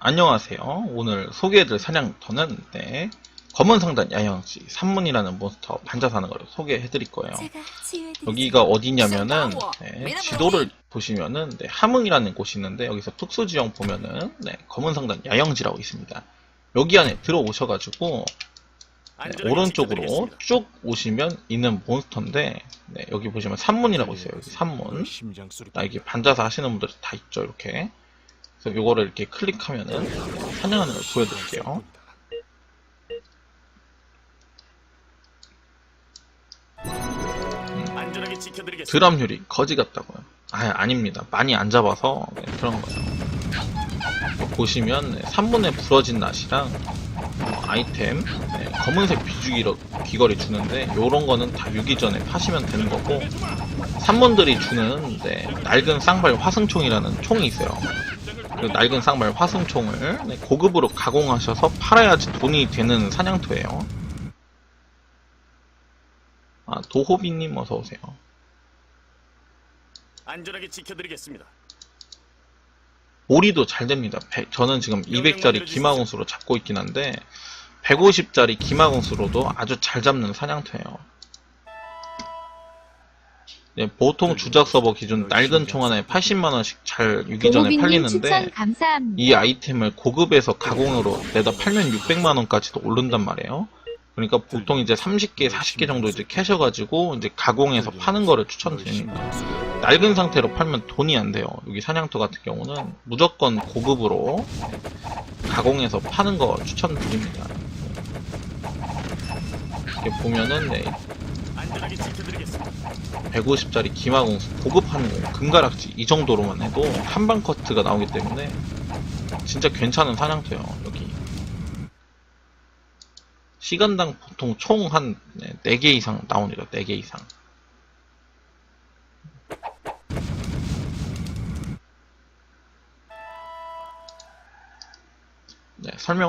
안녕하세요. 오늘 소개해드릴 사냥터는 네, 검은 상단 야영지 산문이라는 몬스터 반자 사는 걸 소개해드릴 거예요. 여기가 어디냐면은 네, 지도를 보시면은 네, 함흥이라는 곳이 있는데 여기서 특수 지형 보면은 네, 검은 상단 야영지라고 있습니다. 여기 안에 들어오셔가지고 네, 오른쪽으로 쭉 오시면 있는 몬스터인데 네, 여기 보시면 산문이라고 있어요. 여기 산문. 나 이게 반자사 하시는 분들이 다 있죠 이렇게 그래서 요거를 이렇게 클릭하면은 사냥하는 걸 보여드릴게요. 지켜드리겠습니다. 드럼률이 거지 같다고요. 아 아닙니다. 많이 안 잡아서 네, 그런 거예요. 보시면 네, 3분의 부러진 낫이랑 어, 아이템 네, 검은색 비주기 귀걸이 주는데 요런 거는 다 유기 전에 파시면 되는 거고 3분들이 주는 네, 낡은 쌍발 화승총이라는 총이 있어요 그 낡은 쌍발 화승총을 네, 고급으로 가공하셔서 팔아야지 돈이 되는 사냥터예요. 아 도호비님 어서 오세요. 안전하게 지켜드리겠습니다. 오리도 잘 됩니다. 백- 저는 지금 200짜리 기마공수로 잡고 있긴 한데 150짜리 기마공수로도 아주 잘 잡는 사냥터예요. 네, 보통 주작 서버 기준 낡은 총 하나에 80만원씩 잘 유기 전에 팔리는데. 이 아이템을 고급에서 가공으로 내다 팔면 600만원까지도 오른단 말이에요. 그러니까 보통 이제 30개, 40개 정도 이제 캐셔가지고 이제 가공해서 파는 거를 추천드립니다. 낡은 상태로 팔면 돈이 안 돼요. 여기 사냥터 같은 경우는 무조건 고급으로 가공해서 파는 거 추천드립니다. 이렇게 보면은 네, 150짜리 기마공수 보급하는 거 금가락지 이 정도로만 해도 한방 커트가 나오기 때문에 진짜 괜찮은 사냥터예요 여기. 시간당 보통 총 한 4개 이상 나오니까 4개 이상. 네, 설명